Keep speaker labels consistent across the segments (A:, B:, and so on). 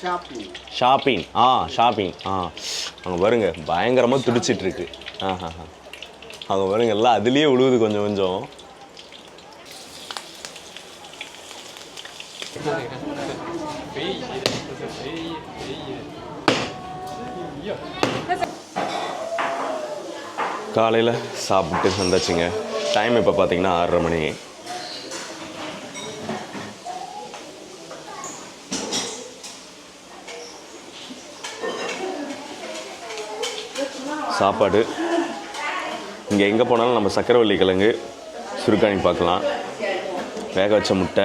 A: Shopping
B: shopping ஆ shopping ஆ. அங்கே பாருங்க பயங்கரமாக துடிச்சிட்ருக்கு. ஆ ஹா ஹா அங்கே பாருங்க எல்லாம் அதுலேயே விழுவுது கொஞ்சம் கொஞ்சம். காலையில் சாப்பிட்டு வந்தாச்சுங்க. டைம் இப்போ பார்த்தீங்கன்னா ஆறரை மணி. சாப்பாடு. இங்கே எங்கே போனாலும் நம்ம சக்கரவள்ளி கிழங்கு சுருக்காணி பார்க்கலாம். வேக வச்ச முட்டை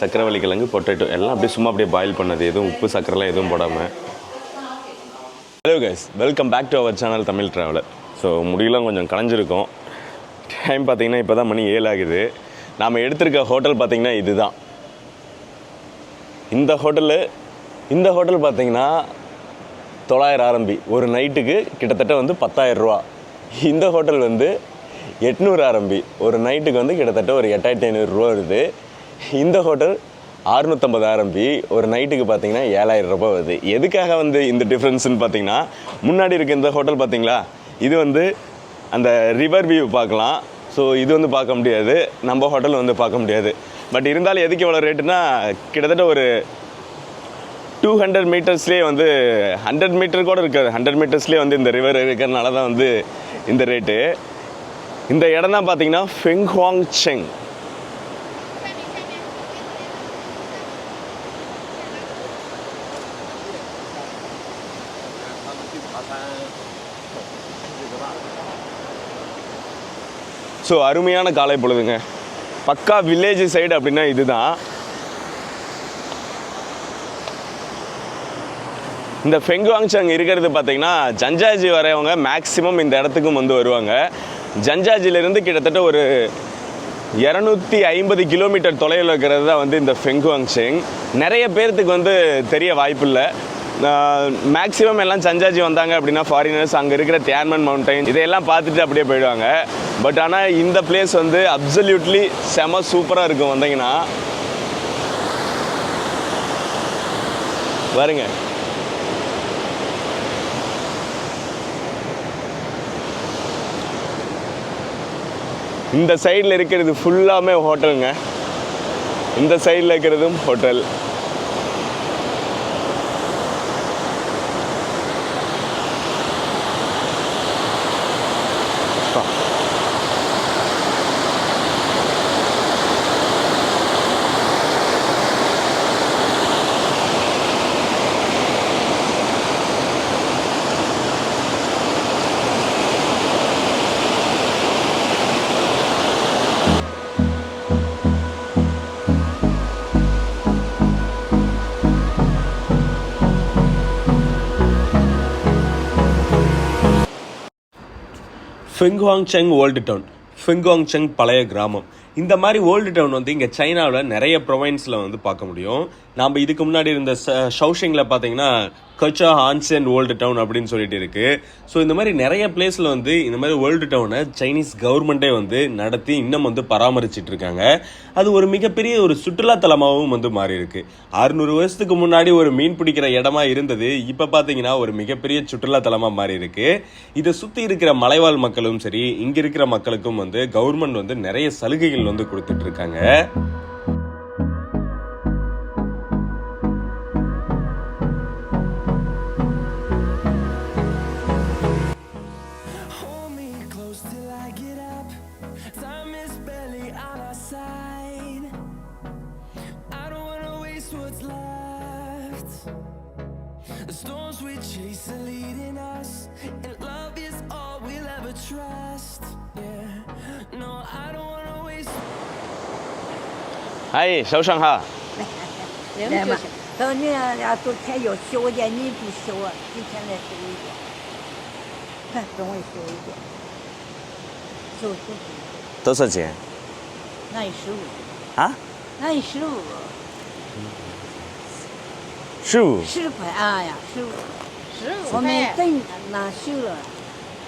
B: சக்கரவள்ளி கிழங்கு பொட்டேட்டோ எல்லாம் அப்படியே சும்மா அப்படியே பாயில் பண்ணது. எதுவும் உப்பு சக்கரைலாம் எதுவும் போடாமல் hello guys welcome back to our channel Tamil traveller so முடியெல்லாம் கொஞ்சம் கலைஞ்சிருக்கும் டைம் பார்த்தீங்கன்னா இப்போ தான் மணி ஏழு ஆகுது நாம் எடுத்திருக்க ஹோட்டல் பார்த்தீங்கன்னா இதுதான். இந்த ஹோட்டலு இந்த ஹோட்டல் பார்த்தீங்கன்னா தொள்ளாயிரம் ஆரம்பி. ஒரு நைட்டுக்கு கிட்டத்தட்ட வந்து பத்தாயிரம் ரூபா. இந்த ஹோட்டல் வந்து எட்நூறு ஆரம்பி. ஒரு நைட்டுக்கு வந்து கிட்டத்தட்ட ஒரு எட்டாயிரத்தி ஐநூறுரூவா வருது. இந்த ஹோட்டல் அறுநூற்றம்பது ஆரம்பி. ஒரு நைட்டுக்கு பார்த்தீங்கன்னா ஏழாயிரம் ரூபாய் வருது. எதுக்காக வந்து இந்த டிஃப்ரென்ஸ்னு பார்த்தீங்கன்னா முன்னாடி இருக்க இந்த ஹோட்டல் பார்த்தீங்களா இது வந்து அந்த ரிவர் வியூ பார்க்கலாம் ஸோ இது வந்து பார்க்க முடியாது. நம்ம ஹோட்டல் வந்து பார்க்க முடியாது. பட் இருந்தாலும் எதுக்கு இவ்வளோ ரேட்டுனா கிட்டத்தட்ட ஒரு டூ ஹண்ட்ரட் மீட்டர்ஸ்லேயே வந்து ஹண்ட்ரட் மீட்டர் கூட இருக்காது. ஹண்ட்ரட் மீட்டர்ஸ்லேயே வந்து இந்த ரிவர் இருக்கிறனால தான் வந்து இந்த ரேட்டு இந்த இடம் தான் பார்த்தீங்கன்னா ஃபெங்ஹாங் செங் ஸோ அருமையான காலை பொழுதுங்க. பக்கா வில்லேஜ் சைடு அப்படின்னா இதுதான். இந்த ஃபெங்குவாங்சங் இருக்கிறது பார்த்தீங்கன்னா ஜஞ்சாஜி வரவங்க மேக்ஸிமம் இந்த இடத்துக்கும் வந்து வருவாங்க. ஜஞ்சாஜிலேருந்து கிட்டத்தட்ட ஒரு இரநூத்தி ஐம்பது கிலோமீட்டர் தொலைவில் இருக்கிறது தான் வந்து இந்த ஃபெங்குவாங்செங் நிறைய பேர்த்துக்கு வந்து தெரிய வாய்ப்பில்லை. மேக்ஸிமம் எல்லாம் சஞ்சாஜி வந்தாங்க அப்படின்னா ஃபாரினர்ஸ் அங்கே இருக்கிற தியான்மன் மவுண்டைன் இதையெல்லாம் பார்த்துட்டு அப்படியே போயிடுவாங்க. பட் ஆனால் இந்த பிளேஸ் வந்து அப்சல்யூட்லி செம சூப்பராக இருக்கும் வந்தீங்கன்னா. பாருங்க. இந்த சைடில் இருக்கிறது ஃபுல்லாமே ஹோட்டலுங்க இந்த சைடில் இருக்கிறதும் hotel Fenghuang Cheng old town Fenghuang Cheng பழைய கிராமம். இந்த மாதிரி ஓல்டு டவுன் வந்து இங்கே சைனாவில் நிறைய ப்ரொவைன்ஸில் வந்து பார்க்க முடியும். நாம் இதுக்கு முன்னாடி இருந்த ஷவுஷிங்கில் பார்த்தீங்கன்னா கச்சா ஹான்ஸ் அண்ட் ஓல்டு டவுன் அப்படின்னு சொல்லிட்டு இருக்கு. ஸோ இந்த மாதிரி நிறைய பிளேஸில் வந்து இந்த மாதிரி ஓல்டு டவுனை சைனீஸ் கவர்மெண்ட்டே வந்து நடத்தி இன்னும் வந்து பராமரிச்சிட்டு இருக்காங்க. அது ஒரு மிகப்பெரிய ஒரு சுற்றுலாத்தலமாகவும் வந்து மாறி இருக்கு. அறுநூறு வருஷத்துக்கு முன்னாடி ஒரு மீன் பிடிக்கிற இடமா இருந்தது. இப்போ பார்த்தீங்கன்னா ஒரு மிகப்பெரிய சுற்றுலாத்தலமாக மாறி இருக்கு. இதை சுற்றி இருக்கிற மலைவாழ் மக்களும் சரி இங்கே இருக்கிற மக்களுக்கும் வந்து கவர்மெண்ட் வந்து நிறைய சலுகைகள் வந்து கொடுத்துட்டு இருக்காங்க
C: Hold me close till I get up. Time is barely on our side. I don't wanna waste what's left. The storms we chase are leading us, and love is all we'll ever trust.
B: 嗨，小上哈，
D: 来嘛，等你俩昨天要修点，你不修啊？今天来修一点，看等我修一点，修修修，
B: 多少钱？
D: 那一十五，
B: 啊？
D: 那一十五，
B: 十五。
D: 十块啊呀，十五，
E: 十五
D: 我们
E: 块，
D: 等那修了，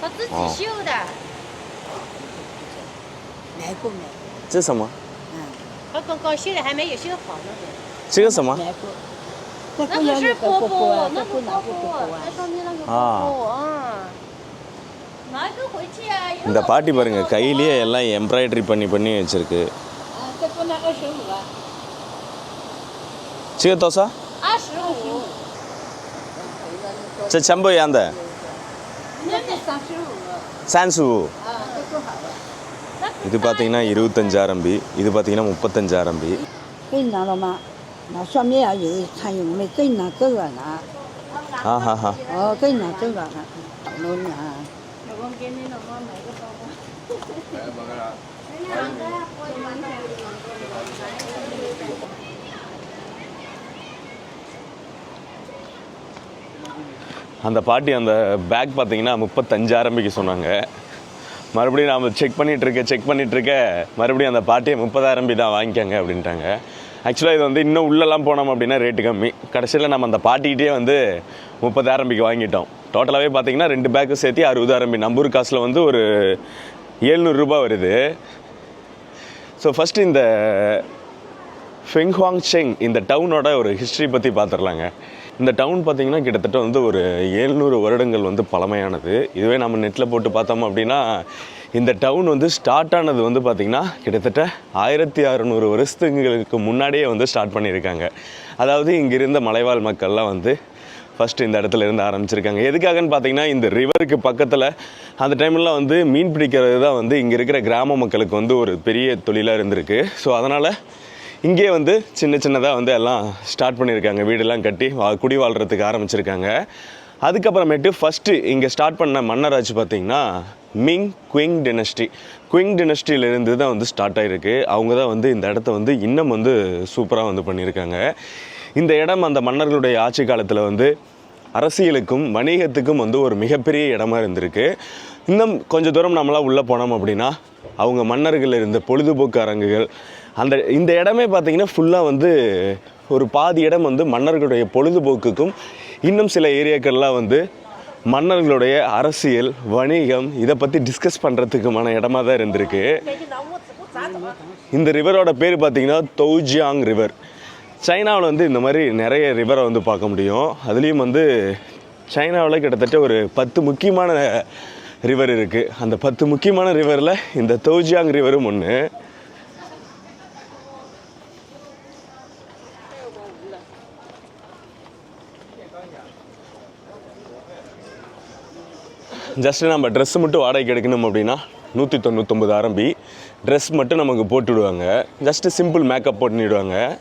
E: 他自己
B: 哦
E: 绣的，
D: 买过买过，
B: 这什么？
D: 嗯，
E: 他刚刚绣的还没有绣好呢。
B: 这个什么？
D: 买过， 这
A: 那
D: 姑娘有个
A: 个是婆
D: 婆婆啊，
A: 那
D: 这姑娘
A: 是婆
D: 不婆
A: 婆，
D: 啊
A: 那。上面那个
B: 啊
A: 婆婆啊。拿一个回去啊。以后
B: இந்த பாட்டி பாருங்க கையிலேயே எல்லாம் embroidery பண்ணி பண்ணி வச்சிருக்கு
D: 啊，这姑娘二十五啊。
B: சிக தோசா
A: 二十五。
B: சரி செம்பு அந்த
D: 那是三十五啊。
B: சான்சு
D: 啊，这多好啊！
B: இது பார்த்தீங்கன்னா இருபத்தஞ்சு ஆரம்பி இது பார்த்தீங்கன்னா முப்பத்தஞ்சு ஆரம்பி
D: 给你拿了吗？那上面要有餐用的，给你拿这个拿。
B: ஆ ஹா ஹா
D: 哦，给你拿这个拿。到了拿。
A: 老公给你老妈买个包包。
B: அந்த பாட்டி அந்த பேக் பார்த்தீங்கன்னா முப்பத்தஞ்சு ஆரம்பிக்கு சொன்னாங்க மறுபடியும் நாம் செக் பண்ணிகிட்ருக்க செக் பண்ணிகிட்ருக்க மறுபடியும் அந்த பாட்டியை முப்பதாயிரம் தான் வாங்கிக்கங்க அப்படின்ட்டாங்க. ஆக்சுவலாக இது வந்து இன்னும் உள்ளெல்லாம் போனோம் அப்படின்னா ரேட்டு கம்மி. கடைசியில் நம்ம அந்த பாட்டிக்கிட்டே வந்து முப்பதாயிரம்பிக்கு வாங்கிட்டோம். டோட்டலாகவே பார்த்தீங்கன்னா ரெண்டு பேக்கு சேர்த்து அறுபதாயிரம் நம்பூர் காசில் வந்து ஒரு ஏழ்நூறுரூபா வருது. ஸோ ஃபஸ்ட்டு இந்த ஃபெங்ஹாங் செங் இந்த டவுனோட ஒரு ஹிஸ்ட்ரி பற்றி பார்த்துடலாங்க இந்த டவுன் பார்த்தீங்கன்னா கிட்டத்தட்ட வந்து ஒரு ஏழ்நூறு வருடங்கள் வந்து பழமையானது. இதுவே நம்ம நெட்டில் போட்டு பார்த்தோம் அப்படின்னா இந்த டவுன் வந்து ஸ்டார்ட் ஆனது வந்து பார்த்திங்கன்னா கிட்டத்தட்ட ஆயிரத்தி அறநூறு வருஷத்துங்களுக்கு முன்னாடியே வந்து ஸ்டார்ட் பண்ணியிருக்காங்க. அதாவது இங்கே இருந்த மலைவாழ் மக்கள்லாம் வந்து ஃபஸ்ட்டு இந்த இடத்துல இருந்து ஆரம்பிச்சிருக்காங்க. எதுக்காகன்னு பார்த்தீங்கன்னா இந்த ரிவருக்கு பக்கத்தில் அந்த டைம்லாம் வந்து மீன் பிடிக்கிறது தான் வந்து இங்கே இருக்கிற கிராம மக்களுக்கு வந்து ஒரு பெரிய தொழிலாக இருந்திருக்கு. ஸோ அதனால் இங்கே வந்து சின்ன சின்னதாக வந்து எல்லாம் ஸ்டார்ட் பண்ணியிருக்காங்க. வீடெல்லாம் கட்டி வா குடி வாழ்கிறதுக்கு ஆரம்பிச்சிருக்காங்க. அதுக்கப்புறமேட்டு ஃபஸ்ட்டு இங்கே ஸ்டார்ட் பண்ண மன்னராஜ் பார்த்திங்கன்னா மிங் குயிங் டினஸ்டி குயிங் டினஸ்டியிலேருந்து தான் வந்து ஸ்டார்ட் ஆகிருக்கு அவங்க தான் வந்து இந்த இடத்த வந்து இன்னும் வந்து சூப்பராக வந்து பண்ணியிருக்காங்க. இந்த இடம் அந்த மன்னர்களுடைய ஆட்சி காலத்தில் வந்து அரசியலுக்கும் வணிகத்துக்கும் வந்து ஒரு மிகப்பெரிய இடமா இருந்திருக்கு. இன்னும் கொஞ்சம் தூரம் நம்மளாம் உள்ளே போனோம் அப்படின்னா அவங்க மன்னர்கள் இருந்த பொழுதுபோக்கு அரங்குகள் அந்த இந்த இடமே பார்த்திங்கன்னா ஃபுல்லாக வந்து ஒரு பாதி இடம் வந்து மன்னர்களுடைய பொழுதுபோக்குக்கும் இன்னும் சில ஏரியாக்கள்லாம் வந்து மன்னர்களுடைய அரசியல் வணிகம் இதை பற்றி டிஸ்கஸ் பண்ணுறதுக்குமான இடமா தான் இருந்திருக்கு. இந்த ரிவரோட பேர் பார்த்தீங்கன்னா தௌஜியாங் ரிவர் சைனாவில் வந்து இந்த மாதிரி நிறைய ரிவரை வந்து பார்க்க முடியும். அதுலேயும் வந்து சைனாவில் கிட்டத்தட்ட ஒரு பத்து முக்கியமான ரிவர் இருக்குது அந்த பத்து முக்கியமான ரிவரில் இந்த தௌஜியாங் ரிவரும் ஒன்று ஜஸ்ட்டு நம்ம ட்ரெஸ் மட்டும் வாடகைக்கு எடுக்கணும் அப்படின்னா நூற்றி தொண்ணூத்தொம்பது ஆரம்பி. ட்ரெஸ் மட்டும் நமக்கு போட்டு விடுவாங்க. ஜஸ்ட்டு சிம்பிள் மேக்கப் போட்டுவிடுவாங்க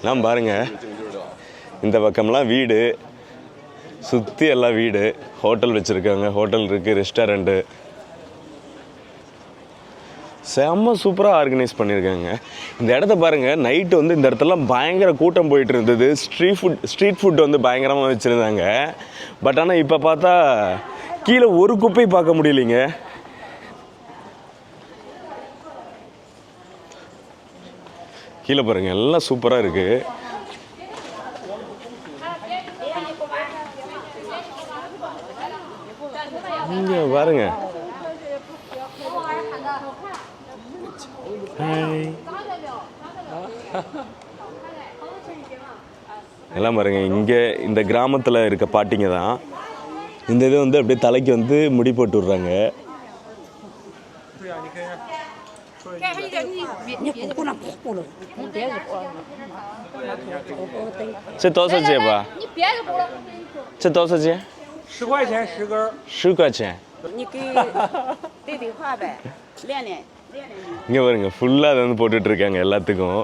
B: எல்லாம் பாருங்க. இந்த பக்கம்லாம் வீடு. சுற்றி எல்லாம் வீடு. ஹோட்டல் வச்சுருக்காங்க. ஹோட்டல் இருக்குது ரெஸ்டாரண்ட்டு செம்ம சூப்பராக ஆர்கனைஸ் பண்ணியிருக்காங்க. இந்த இடத்த பாருங்கள் நைட்டு வந்து இந்த இடத்துலலாம் பயங்கர கூட்டம் போயிட்டு இருந்தது. ஸ்ட்ரீட் ஃபுட் ஸ்ட்ரீட் ஃபுட் வந்து பயங்கரமாக வச்சுருந்தாங்க. பட் ஆனால் இப்போ பார்த்தா கீழே ஒரு குப்பை பார்க்க முடியலைங்க. கீழே பாருங்கள் எல்லாம் சூப்பராக இருக்குது இங்கே பாருங்க ஹாய் எல்லாம் பாருங்க இங்கே இந்த கிராமத்தில் இருக்க பாட்டிங்க தான். இந்த இது வந்து அப்படியே தலைக்கு வந்து முடி போட்டு விட்றாங்க.
F: சரி தோசை வச்சியாப்பா. சரி தோசை வச்சியா? ஷுகாச்சேன் ஷுகர் ஷுகாச்சேன்
B: இங்கே பாருங்கள் ஃபுல்லாக அதை வந்து போட்டுட்ருக்காங்க எல்லாத்துக்கும்.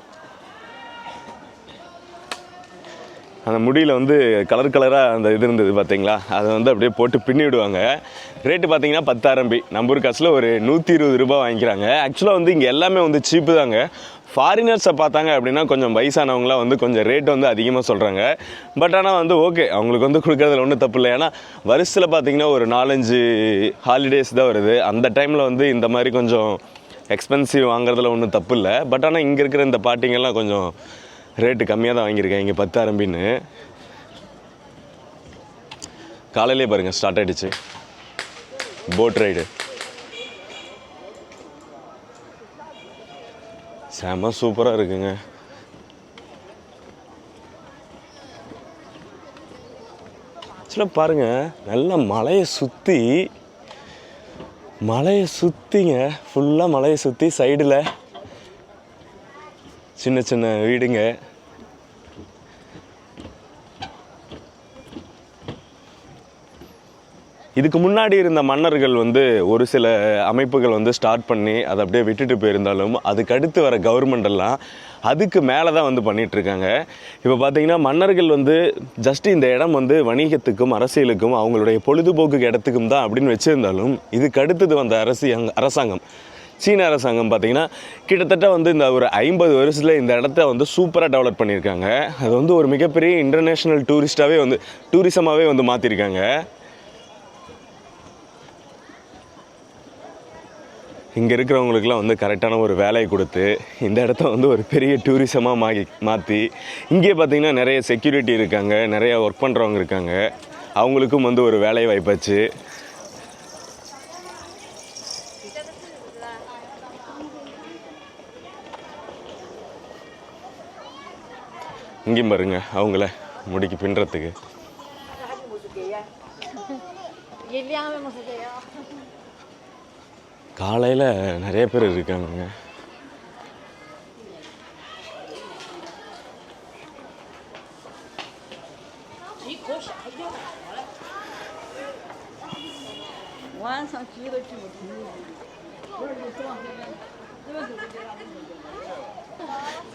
B: அந்த முடியில் வந்து கலர் கலராக அந்த இது இருந்தது பார்த்தீங்களா அதை வந்து அப்படியே போட்டு பின்னி விடுவாங்க. ரேட்டு பார்த்தீங்கன்னா பத்தாயிரம்பி. நம்ம ஊர் காசில் ஒரு நூற்றி இருபது ரூபா வாங்கிக்கிறாங்க ஆக்சுவலாக வந்து இங்கே எல்லாமே வந்து சீப்பு தாங்க. ஃபாரினர்ஸை பார்த்தாங்க அப்படின்னா கொஞ்சம் வயசானவங்களாம் வந்து கொஞ்சம் ரேட் வந்து அதிகமாக சொல்கிறாங்க பட் ஆனால் வந்து ஓகே அவங்களுக்கு வந்து கொடுக்குறதுல ஒன்றும் தப்பு இல்லை. ஏன்னா வருஷத்தில் பார்த்தீங்கன்னா ஒரு நாலஞ்சு ஹாலிடேஸ் தான் வருது. அந்த டைமில் வந்து இந்த மாதிரி கொஞ்சம் எக்ஸ்பென்சிவ் வாங்குறதுல ஒன்றும் தப்பு இல்லை பட் ஆனால் இங்கே இருக்கிற இந்த பாட்டிங்கெல்லாம் கொஞ்சம் ரேட்டு கம்மியாக தான் வாங்கியிருக்கேன். இங்கே பத்தாயிரம் பின்னு காலையிலே பாருங்கள் ஸ்டார்ட் ஆகிடுச்சு போட் ரைடு செம சூப்பராக இருக்குங்க. ஆக்சுவலாக பாருங்கள் நல்லா மலையை சுற்றி மலையை சுற்றிங்க ஃபுல்லாக மலையை சுற்றி சைடில் சின்ன சின்ன வீடுங்க. இதுக்கு முன்னாடி இருந்த மன்னர்கள் வந்து ஒரு சில அமைப்புகள் வந்து ஸ்டார்ட் பண்ணி அதை அப்படியே விட்டுட்டு போயிருந்தாலும் அதுக்கு அடுத்து வர கவர்மெண்ட் எல்லாம் அதுக்கு மேலே தான் வந்து பண்ணிகிட்ருக்காங்க இப்போ பார்த்தீங்கன்னா மன்னர்கள் வந்து ஜஸ்ட் இந்த இடம் வந்து வணிகத்துக்கும் அரசியலுக்கும் அவங்களுடைய பொழுதுபோக்கு இடத்துக்கும் தான் அப்படின்னு வச்சுருந்தாலும் இதுக்கு அடுத்தது வந்த அரசியங் அரசாங்கம். சீன அரசாங்கம் பார்த்திங்கன்னா கிட்டத்தட்ட வந்து இந்த ஒரு ஐம்பது வருஷத்தில் இந்த இடத்த வந்து சூப்பராக டெவலப் பண்ணியிருக்காங்க. அது வந்து ஒரு மிகப்பெரிய இன்டர்நேஷ்னல் டூரிஸ்ட்டாகவே வந்து டூரிசமாகவே வந்து மாற்றிருக்காங்க இங்கே இருக்கிறவங்களுக்குலாம் வந்து கரெக்டான ஒரு வேலையை கொடுத்து இந்த இடத்த வந்து ஒரு பெரிய டூரிசமாக மாறி மாற்றி இங்கே பார்த்தீங்கன்னா நிறைய செக்யூரிட்டி இருக்காங்க நிறைய ஒர்க் பண்ணுறவங்க இருக்காங்க. அவங்களுக்கும் வந்து ஒரு வேலை வாய்ப்பாச்சு. இங்கேயும் பாருங்க அவங்கள முடிக்கு பின்னுறதுக்கு காலையில் நிறைய பேர் இருக்காங்க.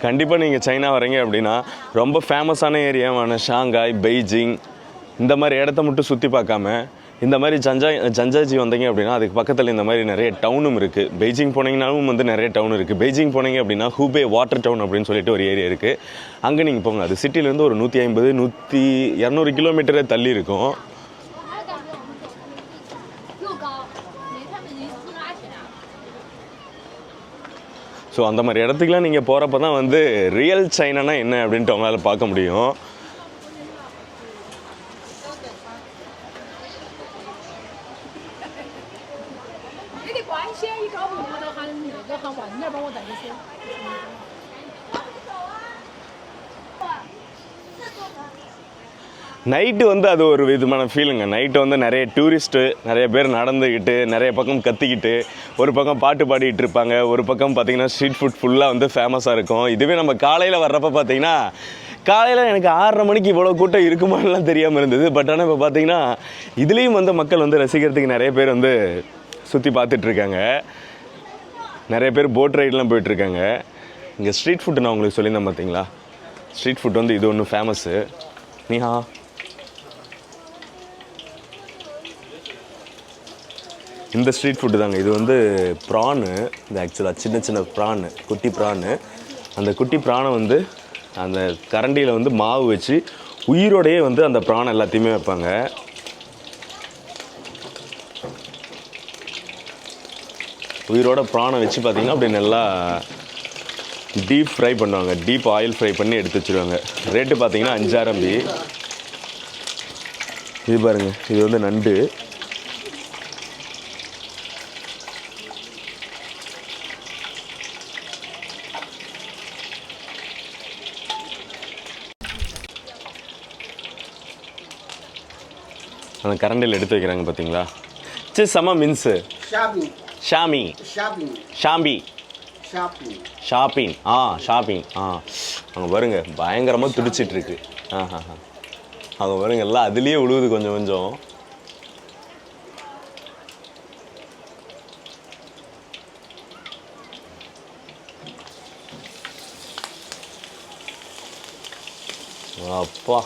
B: கண்டிப்பாக நீங்கள் சைனா வரீங்க அப்படின்னா ரொம்ப ஃபேமஸான ஏரியாவான ஷாங்காய் பெய்ஜிங் இந்த மாதிரி இடத்த மட்டும் சுற்றி பார்க்காம இந்த மாதிரி ஜஞ்சா ஜஞ்சாஜி வந்தீங்க அப்படின்னா அதுக்கு பக்கத்தில் இந்த மாதிரி நிறைய டவுனும் இருக்குது பெய்ஜிங் போனீங்கனாலும் வந்து நிறைய டவுன் இருக்குது பெய்ஜிங் போனீங்க அப்படின்னா ஹூபே வாட்டர் டவுன் அப்படின்னு சொல்லிட்டு ஒரு ஏரியா இருக்குது அங்கே நீங்கள் போங்க. அது சிட்டிலேருந்து ஒரு நூற்றி ஐம்பது நூற்றி இரநூறு கிலோமீட்டரே தள்ளி இருக்கும். ஸோ அந்த மாதிரி இடத்துக்குலாம் நீங்கள் போகிறப்ப தான் வந்து ரியல் சைனானா என்ன அப்படின்ட்டு அவங்களால பார்க்க முடியும்.
E: 先，一搞不定我都喊那个喊外面帮我带个车。
B: நைட்டு வந்து அது ஒரு விதமான ஃபீலுங்க நைட்டு வந்து நிறைய டூரிஸ்ட்டு நிறைய பேர் நடந்துக்கிட்டு நிறைய பக்கம் கத்திக்கிட்டு ஒரு பக்கம் பாட்டு பாடிட்டு இருப்பாங்க ஒரு பக்கம் பார்த்தீங்கன்னா ஸ்ட்ரீட் ஃபுட் ஃபுல்லாக வந்து ஃபேமஸாக இருக்கும் இதுவே நம்ம காலையில் வர்றப்ப பார்த்தீங்கன்னா காலையில் எனக்கு ஆறரை மணிக்கு இவ்வளோ கூட்டம் இருக்குமான்லாம் தெரியாமல் இருந்தது பட் ஆனால் இப்போ பார்த்தீங்கன்னா இதுலேயும் வந்து மக்கள் வந்து ரசிக்கிறதுக்கு நிறைய பேர் வந்து சுற்றி பார்த்துட்ருக்காங்க. நிறைய பேர் போட் ரைடெலாம் போயிட்டுருக்காங்க இங்கே ஸ்ட்ரீட் ஃபுட்டு நான் உங்களுக்கு சொல்லியிருந்தேன் பார்த்தீங்களா? ஸ்ட்ரீட் ஃபுட் வந்து இது ஒன்று ஃபேமஸ்ஸு நீஹா. இந்த ஸ்ட்ரீட் ஃபுட்டு தாங்க. இது வந்து ப்ரானு இந்த ஆக்சுவலாக சின்ன சின்ன ப்ரானு குட்டி ப்ரானு அந்த குட்டி ப்ரானை வந்து அந்த கரண்டியில் வந்து மாவு வச்சு உயிரோடையே வந்து அந்த ப்ரான் எல்லாத்தையுமே வைப்பாங்க. உயிரோட ப்ரானை வச்சு பார்த்தீங்கன்னா அப்படி நல்லா டீப் ஃப்ரை பண்ணுவாங்க. டீப் ஆயில் ஃப்ரை பண்ணி எடுத்து வச்சுருவாங்க. ரேட்டு பார்த்தீங்கன்னா அஞ்சாரம்பி இது பாருங்க. இது வந்து நண்டு. அந்த கரண்டில் எடுத்து வைக்கிறாங்க பார்த்தீங்களா? சரி செம மின்ஸு ஷாமி ஷாம்பி. ஷாப்பிங் ஆ ஷாப்பிங் ஆ அங்கே பாருங்க பயங்கரமாக துடிச்சிட்டு இருக்கு ஆ ஹா ஹா அங்கே பாருங்க எல்லாம் அதுலேயே விழுவுது கொஞ்சம் கொஞ்சம். அப்பா.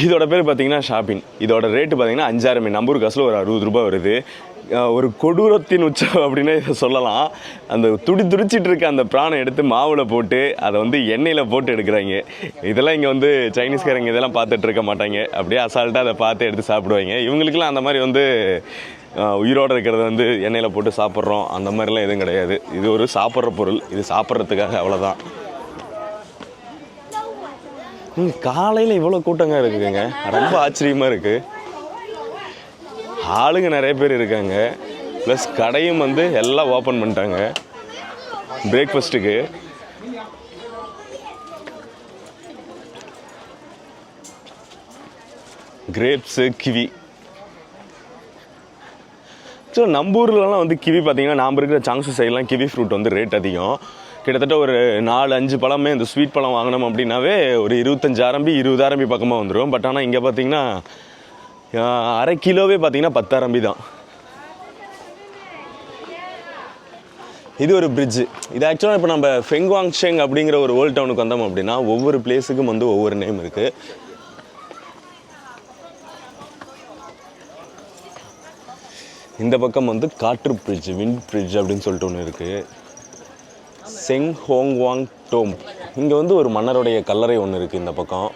B: இதோட பேர் பார்த்தீங்கன்னா ஷாப்பிங் இதோட ரேட்டு பார்த்தீங்கன்னா அஞ்சாயிரம். மீன் நம்பூர் காசில் ஒரு அறுபது ரூபாய் வருது. ஒரு கொடூரத்தின் உச்சம் அப்படின்னே இதை சொல்லலாம். அந்த துடி துடிச்சிட்டு இருக்க அந்த பிராணம் எடுத்து மாவில் போட்டு அதை வந்து எண்ணெயில் போட்டு எடுக்கிறாங்க. இதெல்லாம் இங்கே வந்து சைனீஸ்காரங்க இதெல்லாம் பார்த்துட்டு இருக்க மாட்டாங்க. அப்படியே அசால்ட்டாக அதை பார்த்து எடுத்து சாப்பிடுவாங்க. இவங்களுக்குலாம் அந்த மாதிரி வந்து உயிரோடு இருக்கிறத வந்து எண்ணெயில் போட்டு சாப்பிட்றோம். அந்த மாதிரிலாம் எதுவும் கிடையாது. இது ஒரு சாப்பிட்ற பொருள். இது சாப்பிட்றதுக்காக அவ்வளோதான் இங்கே காலையில் இவ்வளோ கூட்டங்க இருக்குதுங்க ரொம்ப ஆச்சரியமாக இருக்குது ஆளுங்க நிறைய பேர் இருக்காங்க. ப்ளஸ் கடையும் வந்து எல்லாம் ஓப்பன் பண்ணிட்டாங்க. பிரேக்ஃபாஸ்ட்டுக்கு கிரேப்ஸு கிவி ஸோ நம்மூர்லலாம் வந்து கிவி பார்த்தீங்கன்னா நாம் இருக்கிற சாங்ஸு சைட்லாம் கிவி ஃப்ரூட் வந்து ரேட் அதிகம். கிட்டத்தட்ட ஒரு நாலு அஞ்சு பழமே இந்த ஸ்வீட் பழம் வாங்கினோம் அப்படின்னாவே ஒரு இருபத்தஞ்சு ஆரம்பி இருபது ஆரம்பி பக்கமாக வந்துடும் பட் ஆனால் இங்கே பார்த்தீங்கன்னா அரை கிலோவே பார்த்தீங்கன்னா பத்து ஆரம்பி தான். இது ஒரு பிரிட்ஜு இது ஆக்சுவலாக இப்போ நம்ம ஃபெங்வாங் ஷெங் அப்படிங்கிற ஒரு ஓல்ட் டவுனுக்கு வந்தோம் அப்படின்னா ஒவ்வொரு பிளேஸுக்கும் வந்து ஒவ்வொரு நேம் இருக்குது இந்த பக்கம் வந்து காற்று பிரிட்ஜ் விண்ட் பிரிட்ஜ் அப்படின்னு சொல்லிட்டு ஒன்று இருக்குது செங் ஹோங்வாங் டோம். இங்கே வந்து ஒரு மன்னருடைய கல்லறை ஒன்று இருக்குது இந்த பக்கம்.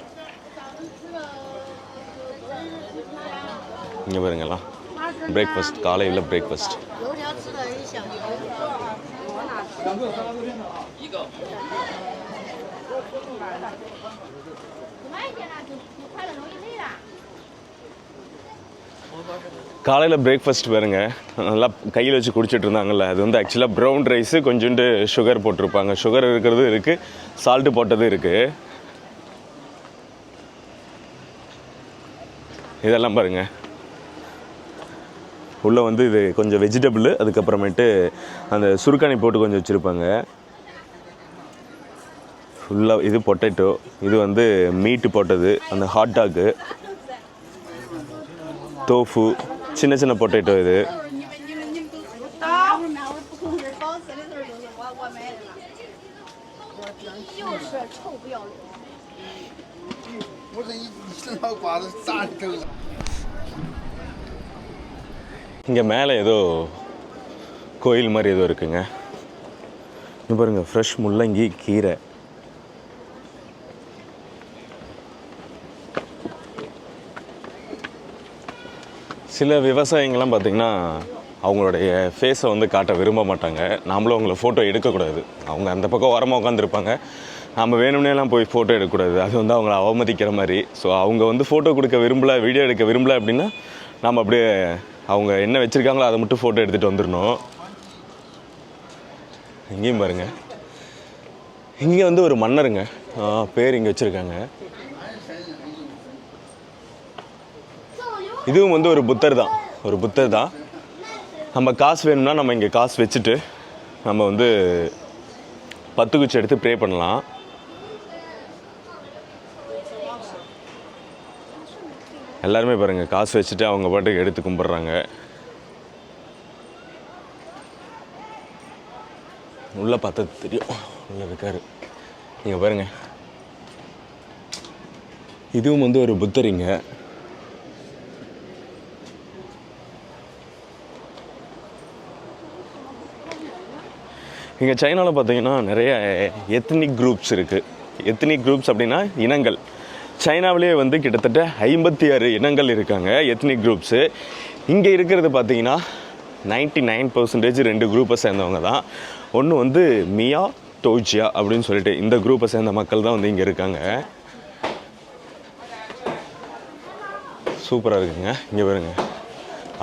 B: இங்கே பாருங்களா பிரேக்ஃபாஸ்ட் காலையில் பிரேக்ஃபாஸ்ட் காலையில் பிரேக்ஃபாஸ்ட் பாருங்க. நல்லா கையில் வச்சு குடிச்சிட்டு இருந்தாங்கல்ல. அது வந்து ஆக்சுவலாக ப்ரௌன் ரைஸு கொஞ்சோண்டு சுகர் போட்டிருப்பாங்க. சுகர் இருக்கிறது இருக்குது சால்ட்டு போட்டது இருக்குது இதெல்லாம் பாருங்க. உள்ளே வந்து இது கொஞ்சம் வெஜிடபிள் அதுக்கப்புறமேட்டு அந்த சுருக்காணி போட்டு கொஞ்சம் வச்சுருப்பாங்க. ஃபுல்லாக இது பொட்டேட்டோ இது வந்து மீட்டு போட்டது அந்த ஹாட் டாக்கு தோஃபு சின்ன சின்ன பொட்டேட்டோ இது. இங்கே மேலே ஏதோ கோயில் மாதிரி ஏதோ இருக்குங்க. இங்கே பாருங்கள் ஃப்ரெஷ் முள்ளங்கி கீரை. சில விவசாயிங்கள்லாம் பார்த்திங்கன்னா அவங்களுடைய ஃபேஸை வந்து காட்ட விரும்ப மாட்டாங்க. நாமளும் அவங்கள ஃபோட்டோ எடுக்கக்கூடாது. அவங்க அந்த பக்கம் ஓரமாக உட்காந்துருப்பாங்க நம்ம வேணும்னேலாம் போய் ஃபோட்டோ எடுக்கக்கூடாது. அது வந்து அவங்கள அவமதிக்கிற மாதிரி. ஸோ அவங்க வந்து ஃபோட்டோ கொடுக்க விரும்பல வீடியோ எடுக்க விரும்பல அப்படின்னா நம்ம அப்படியே அவங்க என்ன வச்சுருக்காங்களோ அதை மட்டும் ஃபோட்டோ எடுத்துகிட்டு வந்துடணும். இங்கேயும் பாருங்க. இங்கே வந்து ஒரு மன்னருங்க. பேர் இங்கே வச்சுருக்காங்க. இதுவும் வந்து ஒரு புத்தர் தான். ஒரு புத்தர் தான். நம்ம காசு வேணும்னா நம்ம இங்கே காசு வச்சுட்டு நம்ம வந்து பத்து குச்சி எடுத்து ப்ரே பண்ணலாம். எல்லாருமே பாருங்கள் காசு வச்சுட்டு அவங்க பாட்டுக்கு எடுத்து கும்பிட்றாங்க. உள்ளே பார்த்தா தெரியும். உள்ளே இருக்காரு. நீங்கள் பாருங்கள் இதுவும் வந்து ஒரு புத்தரிங்க இங்கே சைனாவில் பார்த்தீங்கன்னா நிறைய எத்னிக் குரூப்ஸ் இருக்குது எத்னிக் குரூப்ஸ் அப்படின்னா இனங்கள். சைனாவிலே வந்து கிட்டத்தட்ட ஐம்பத்தி ஆறு இனங்கள் இருக்காங்க எத்னிக் குரூப்ஸு இங்கே இருக்கிறது பார்த்தீங்கன்னா 99% நைன் பர்சன்டேஜ் ரெண்டு குரூப்பை சேர்ந்தவங்க தான். ஒன்று வந்து மியா டோஜியா அப்படின்னு சொல்லிட்டு இந்த குரூப்பை சேர்ந்த மக்கள் தான் வந்து இங்கே இருக்காங்க. சூப்பராக இருக்குங்க. இங்கே பாருங்க.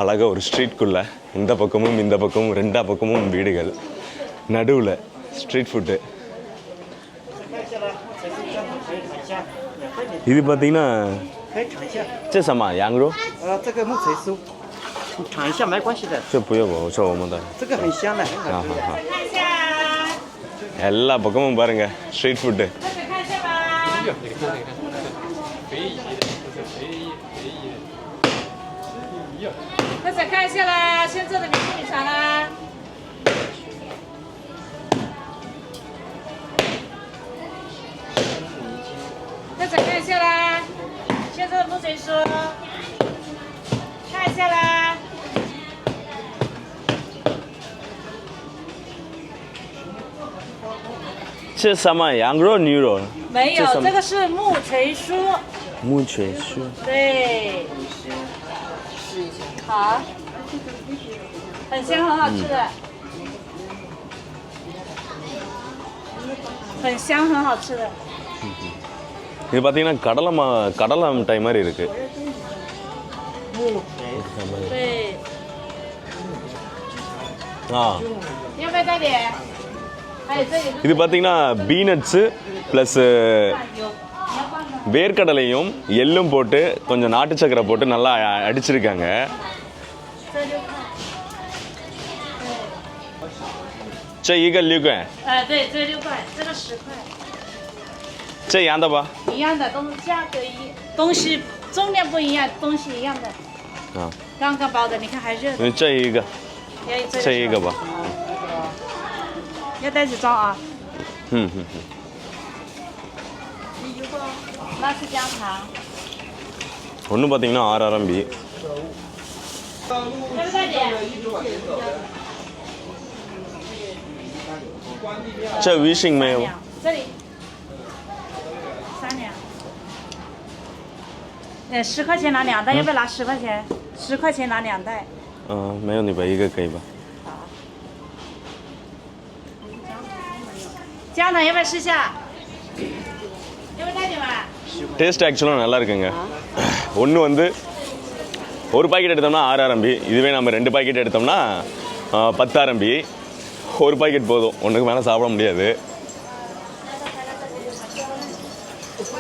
B: அழகாக ஒரு ஸ்ட்ரீட்குள்ளே இந்த பக்கமும் இந்த பக்கமும் ரெண்டா பக்கமும் வீடுகள். நடுவில் ஸ்ட்ரீட் ஃபுட்டு இது பார்த்தீங்கன்னா
G: 可以尝一下。
B: 这什么羊肉？
G: 呃，这个木锤酥，你尝一下没关系的，
B: 这不用我，这我们的。
G: 这个很香的，很
B: 好
G: 好吃
B: 好好。எல்லா பக்கமும் பாருங்க ஸ்ட்ரீட் ஃபுட்டு
A: 那再看一下啦，现在的名字你尝啦。 看一下啦，现在的木锤酥，看一下啦。
B: 这什么羊肉、牛肉？
A: 没有
B: 这
A: 个是木锤酥，
B: 木锤酥。
A: 对。好，很香，很好吃的。很香，很好吃的。
B: இது பார்த்தீங்கன்னா கடலை மா கடலை மிட்டாய் மாதிரி
A: இருக்குது
B: இது பார்த்தீங்கன்னா பீனட்ஸு
A: ப்ளஸ்ஸு
B: வேர்க்கடலையும் எள்ளும் போட்டு கொஞ்சம் நாட்டு சக்கரை போட்டு நல்லா அடிச்சிருக்காங்க. சரி
A: ஈகல் லியூக்கேன் 这六块，这个十块，
B: சே யாந்தப்பா
A: 一样的东价格一，东西重量不一样，东西一样的。
B: ஆ
A: 刚刚包的，你看还热的，
B: இது சே ஈக
A: 要这个
B: சே
A: 是
B: ஈகப்பா
A: 要袋子装啊。
B: ம் ம் ம்.
A: 那是姜糖，
B: ஒன்று பார்த்தீங்கன்னா ஆறு ஆரம்பி
A: 要不再点？
B: சே வீஷிங் மே
A: 两，这里 三两。呃，十块钱拿两袋，要不要拿十块钱？十块钱拿两袋。
B: ஆ மே வந்து இப்போ ஈக கைப்பா
A: 姜糖要不要试下？要不要带点吧？
B: டேஸ்ட் ஆக்சுவலாக நல்லா இருக்குங்க ஒன்று வந்து ஒரு பாக்கெட் எடுத்தோம்னா ஆறு ஆரம்பி இதுவே நம்ம ரெண்டு பாக்கெட் எடுத்தோம்னா ஆ, பத்து ஆரம்பி ஒரு பாக்கெட் போதும் ஒன்றுக்கு மேலே சாப்பிட முடியாது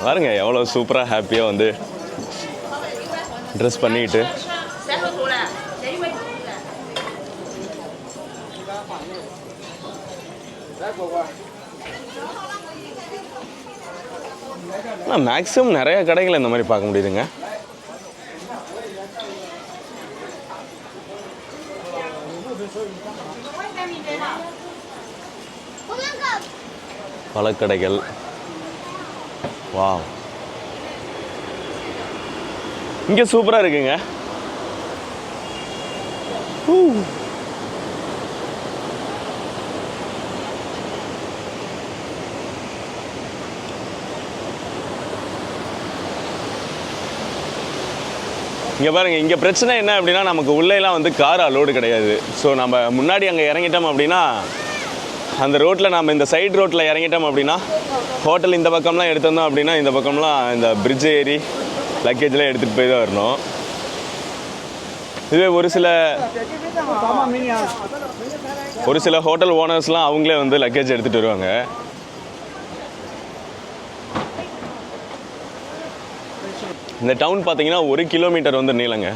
B: பாருங்க எவ்வளோ சூப்பராக ஹாப்பியாக வந்து ட்ரெஸ்
F: பண்ணிட்டு.
B: ஆனால் மேக்ஸிமம் நிறைய கடைகளை இந்த மாதிரி பார்க்க முடியுதுங்க. பழக்கடைகள். வா இங்கே சூப்பராக இருக்குங்க. இங்கே பாருங்க இங்கே பிரச்சனை என்ன அப்படின்னா நமக்கு உள்ளேலாம் வந்து கார் அலோடு கிடையாது. ஸோ நம்ம முன்னாடி அங்கே இறங்கிட்டோம் அப்படின்னா அந்த ரோட்டில் நம்ம இந்த சைடு ரோட்டில் இறங்கிட்டோம் அப்படின்னா ஹோட்டல் இந்த பக்கம்லாம் எடுத்திருந்தோம் அப்படின்னா இந்த பக்கம்லாம் இந்த பிரிட்ஜ் ஏறி லக்கேஜ்லாம் எடுத்துகிட்டு போய் தான் வரணும். இதுவே ஒரு சில ஒரு சில ஹோட்டல் ஓனர்ஸ்லாம் அவங்களே வந்து லக்கேஜ் எடுத்துகிட்டு வருவாங்க. இந்த டவுன் பார்த்தீங்கன்னா ஒரு கிலோமீட்டர் வந்து நீளங்க.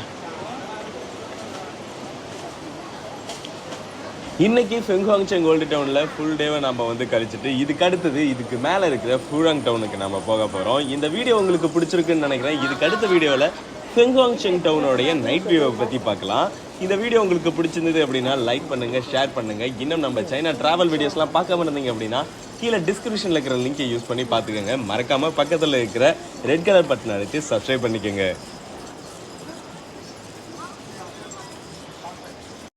B: இன்னைக்கு ஃபெங்காங்சங் கோல்டு டவுனில் ஃபுல் டேவை நம்ம வந்து கழிச்சிட்டு இதுக்கு அடுத்தது இதுக்கு மேலே இருக்கிற ஃபூராங் டவுனுக்கு நம்ம போக போகிறோம் இந்த வீடியோ உங்களுக்கு பிடிச்சிருக்குன்னு நினைக்கிறேன். இதுக்கு அடுத்த வீடியோவில் ஃபெங்காங்சங் டவுனோடைய நைட் வியூவை பற்றி பார்க்கலாம். இந்த வீடியோ உங்களுக்கு பிடிச்சிருந்தது அப்படின்னா லைக் பண்ணுங்கள் ஷேர் பண்ணுங்கள் இன்னும் நம்ம சைனா ட்ராவல் வீடியோஸ்லாம் பார்க்காம இருந்தீங்க அப்படின்னா கீழே டிஸ்கிரிப்ஷனில் இருக்கிற லிங்கை யூஸ் பண்ணி பார்த்துக்கோங்க. மறக்காமல் பக்கத்தில் இருக்கிற ரெட் கலர் பட்டன் அடித்து சப்ஸ்கிரைப் பண்ணிக்கோங்க.